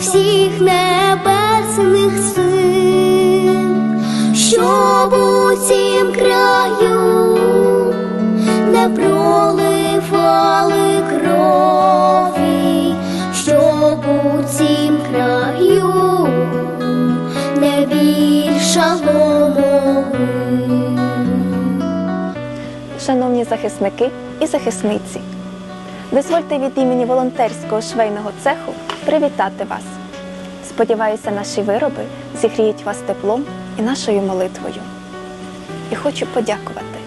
всіх небесних сил, щоб у цім краю не проливали крові, щоб у цім краю не більшало могил. Шановні захисники і захисниці, дозвольте від імені волонтерського швейного цеху привітати вас. Сподіваюся, наші вироби зігріють вас теплом і нашою молитвою. І хочу подякувати.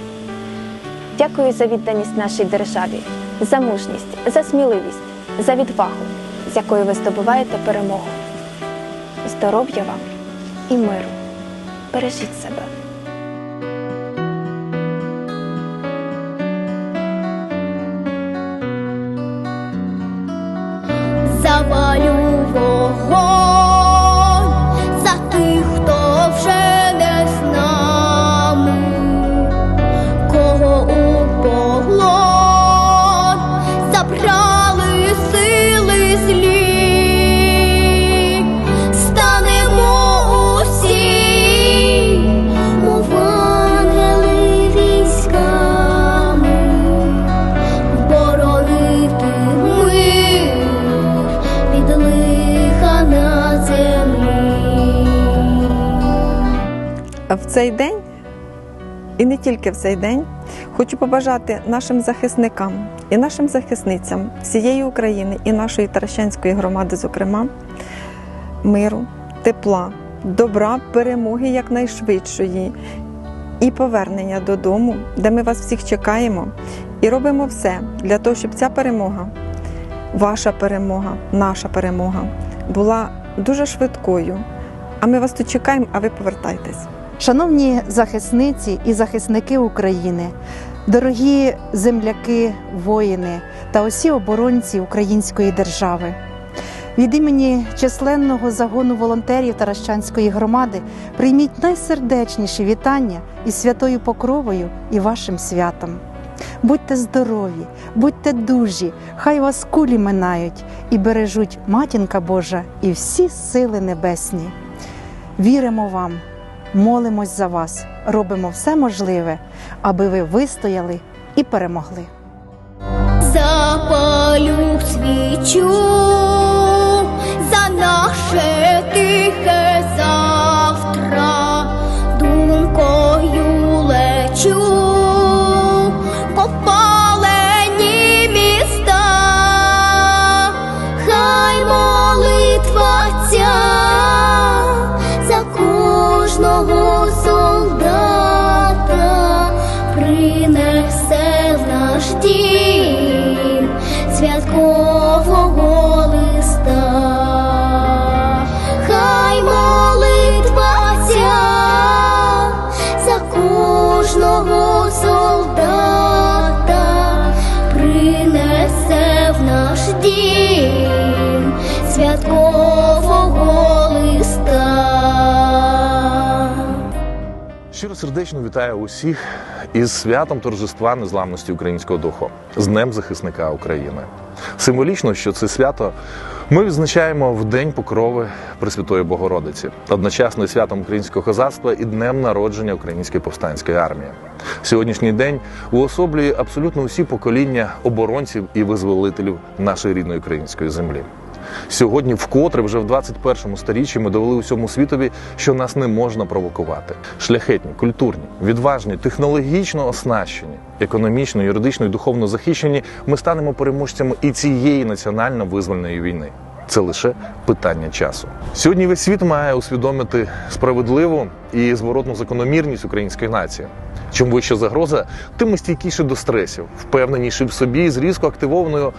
Дякую за відданість нашій державі, за мужність, за сміливість, за відвагу, з якою ви здобуваєте перемогу. Здоров'я вам і миру. Бережіть себе. Цей день, і не тільки в цей день, хочу побажати нашим захисникам і нашим захисницям всієї України і нашої Таращанської громади, зокрема, миру, тепла, добра, перемоги якнайшвидшої і повернення додому, де ми вас всіх чекаємо, і робимо все для того, щоб ця перемога, ваша перемога, наша перемога була дуже швидкою. А ми вас тут чекаємо, а ви повертайтесь. Шановні захисниці і захисники України, дорогі земляки, воїни та усі оборонці української держави. Від імені численного загону волонтерів Таращанської громади прийміть найсердечніші вітання із святою покровою і вашим святом. Будьте здорові, будьте дужі, хай вас кулі минають і бережуть матінка Божа і всі сили небесні. Віримо вам, молимось за вас, робимо все можливе, аби ви вистояли і перемогли. Запалю свічу за наше тихе дім святкового Щиро сердечно вітаю усіх із святом торжества незламності українського духу з Днем захисника України. Символічно, що це свято ми відзначаємо в День Покрови Пресвятої Богородиці, одночасно святом українського козацтва і днем народження Української повстанської армії. Сьогоднішній день уособлює абсолютно усі покоління оборонців і визволителів нашої рідної української землі. Сьогодні, вкотре, вже в 21 сторіччі, ми довели усьому світові, що нас не можна провокувати. Шляхетні, культурні, відважні, технологічно оснащені, економічно, юридично і духовно захищені. Ми станемо переможцями і цієї національно-визвольної війни. Це лише питання часу. Сьогодні весь світ має усвідомити справедливу і зворотну закономірність української нації. Чим вища загроза, тим ми стійкіше до стресів, впевненіші в собі з різко активованою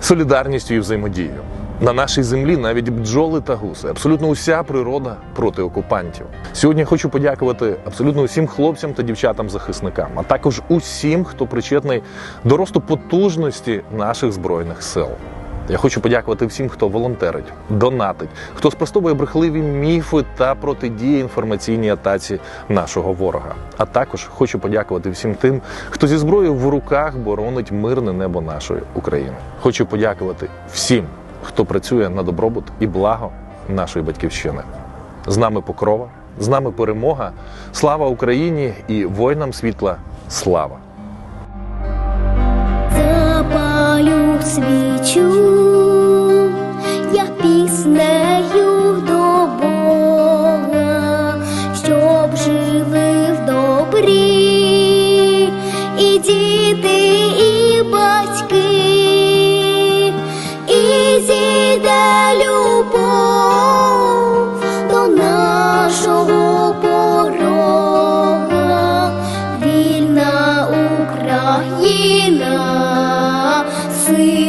солідарністю і взаємодією. На нашій землі навіть бджоли та гуси, абсолютно уся природа проти окупантів. Сьогодні хочу подякувати абсолютно усім хлопцям та дівчатам-захисникам, а також усім, хто причетний до росту потужності наших збройних сил. Я хочу подякувати всім, хто волонтерить, донатить, хто спростовує брехливі міфи та протидіє інформаційній атаці нашого ворога. А також хочу подякувати всім тим, хто зі зброєю в руках боронить мирне небо нашої України. Хочу подякувати всім, хто працює на добробут і благо нашої батьківщини. З нами покрова, з нами перемога. Слава Україні і воїнам світла! Слава! запалю свічу, Україна, сила.